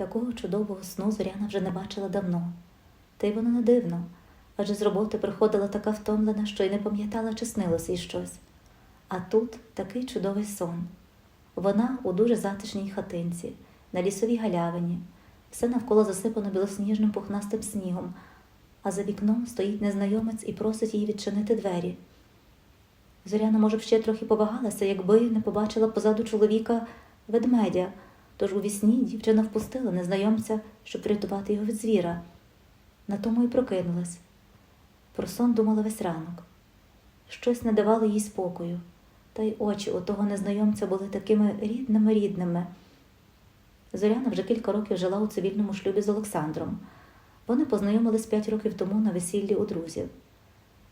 Такого чудового сну Зоряна вже не бачила давно. Та й воно не дивно, адже з роботи приходила така втомлена, що й не пам'ятала, чи снилося їй щось. А тут такий чудовий сон. Вона у дуже затишній хатинці, на лісовій галявині, все навколо засипано білосніжним пухнастим снігом, а за вікном стоїть незнайомець і просить її відчинити двері. Зоряна, може, б ще трохи повагалася, якби не побачила позаду чоловіка ведмедя, тож у вісні дівчина впустила незнайомця, щоб врятувати його від звіра. На тому й прокинулась. Про сон думала весь ранок. Щось не давало їй спокою, та й очі у того незнайомця були такими рідними рідними. Зоряна вже кілька років жила у цивільному шлюбі з Олександром. Вони познайомились п'ять років тому на весіллі у друзів.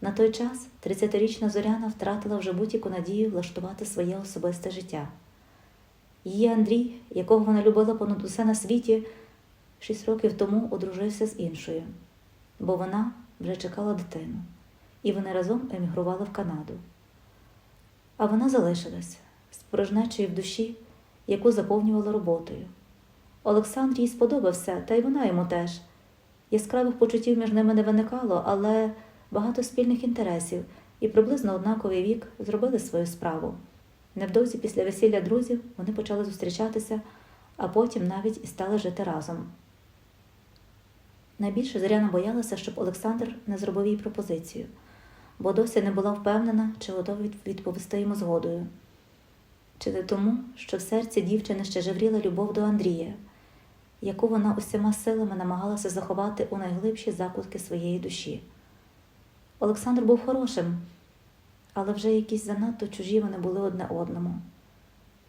На той час 30-річна Зоряна втратила вже будь-яку надію влаштувати своє особисте життя. Її Андрій, якого вона любила понад усе на світі, шість років тому одружився з іншою, бо вона вже чекала дитину, і вони разом емігрували в Канаду. А вона залишилась з порожнечою в душі, яку заповнювала роботою. Олександр їй сподобався, та й вона йому теж. Яскравих почуттів між ними не виникало, але багато спільних інтересів і приблизно однаковий вік зробили свою справу. Невдовзі після весілля друзів вони почали зустрічатися, а потім навіть і стали жити разом. Найбільше Зоряна боялася, щоб Олександр не зробив їй пропозицію, бо досі не була впевнена, чи готова відповісти йому згодою. Чи не тому, що в серці дівчини ще жевріла любов до Андрія, яку вона усіма силами намагалася заховати у найглибші закутки своєї душі. Олександр був хорошим, але вже якісь занадто чужі вони були одне одному.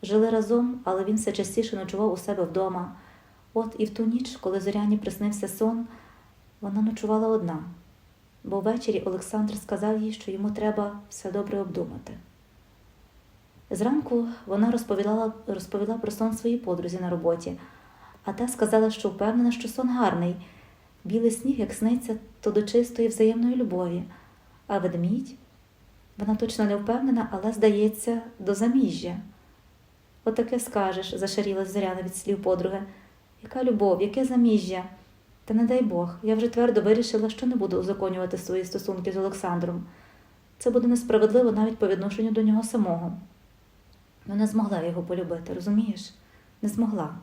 Жили разом, але він все частіше ночував у себе вдома. От і в ту ніч, коли зоряні приснився сон, вона ночувала одна, бо ввечері Олександр сказав їй, що йому треба все добре обдумати. Зранку вона розповідала, розповіла про сон своїй подрузі на роботі, а та сказала, що впевнена, що сон гарний. Білий сніг, як сниться, то до чистої взаємної любові, а ведмідь вона точно не впевнена, але, здається, до заміжжя. Отаке скажеш, зашарілась Зоряна від слів подруги. Яка любов, яке заміжжя? Та не дай Бог, я вже твердо вирішила, що не буду узаконювати свої стосунки з Олександром. Це буде несправедливо навіть по відношенню до нього самого. Ну, не змогла його полюбити, розумієш? Не змогла.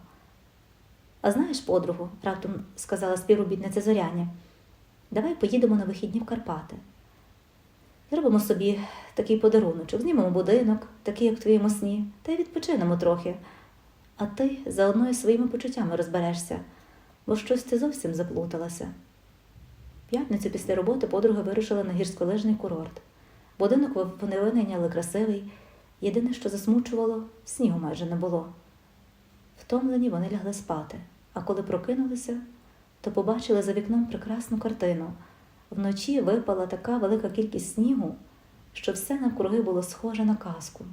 А знаєш, подругу, раптом сказала співробітниця Зоряні, давай поїдемо на вихідні в Карпати. Зробимо собі такий подаруночок, знімемо будинок, такий, як в твоєму сні, та й відпочинемо трохи. А ти заодно і своїми почуттями розберешся, бо щось ти зовсім заплуталася. П'ятницю після роботи подруга вирушила на гірськолижний курорт. Будинок вони винайняли красивий, єдине, що засмучувало, снігу майже не було. Втомлені вони лягли спати, а коли прокинулися, то побачили за вікном прекрасну картину. Вночі випала така велика кількість снігу, що все навкруги було схоже на казку.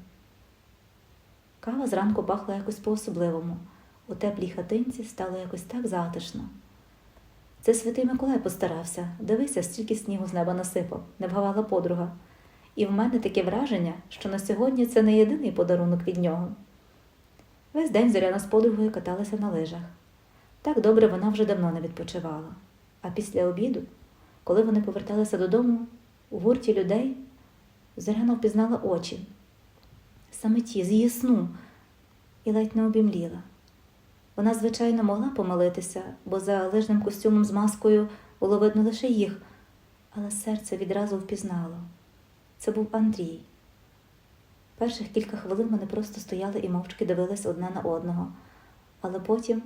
Кава зранку пахла якось по-особливому. У теплій хатинці стало якось так затишно. Це святий Миколай постарався. Дивися, стільки снігу з неба насипав, не вгавала подруга. І в мене таке враження, що на сьогодні це не єдиний подарунок від нього. Весь день Зоряна з подругою каталася на лижах. Так добре вона вже давно не відпочивала. А після обіду, коли вони поверталися додому, у гурті людей Зоряна впізнала очі, саме ті з її сну, і ледь не обімліла. Вона, звичайно, могла помилитися, бо за лижним костюмом з маскою було видно лише їх, але серце відразу впізнало. Це був Андрій. Перших кілька хвилин вони просто стояли і мовчки дивились одне на одного, але потім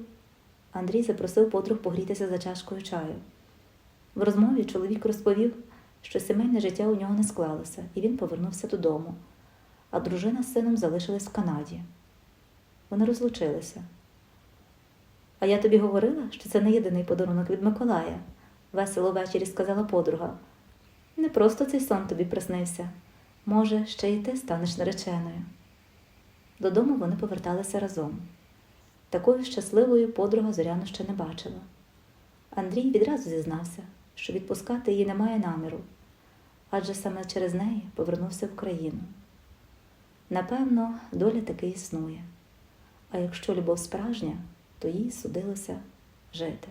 Андрій запросив подруг погрітися за чашкою чаю. В розмові чоловік розповів, що сімейне життя у нього не склалося, і він повернувся додому, а дружина з сином залишилась в Канаді. Вони розлучилися. А я тобі говорила, що це не єдиний подарунок від Миколая, весело ввечері сказала подруга. Не просто цей сон тобі приснився. Може, ще й ти станеш нареченою. Додому вони поверталися разом. Такою щасливою подруга Зоряну ще не бачила. Андрій відразу зізнався, що відпускати її немає наміру, адже саме через неї повернувся в країну. Напевно, доля таки існує. А якщо любов справжня, то їй судилося жити.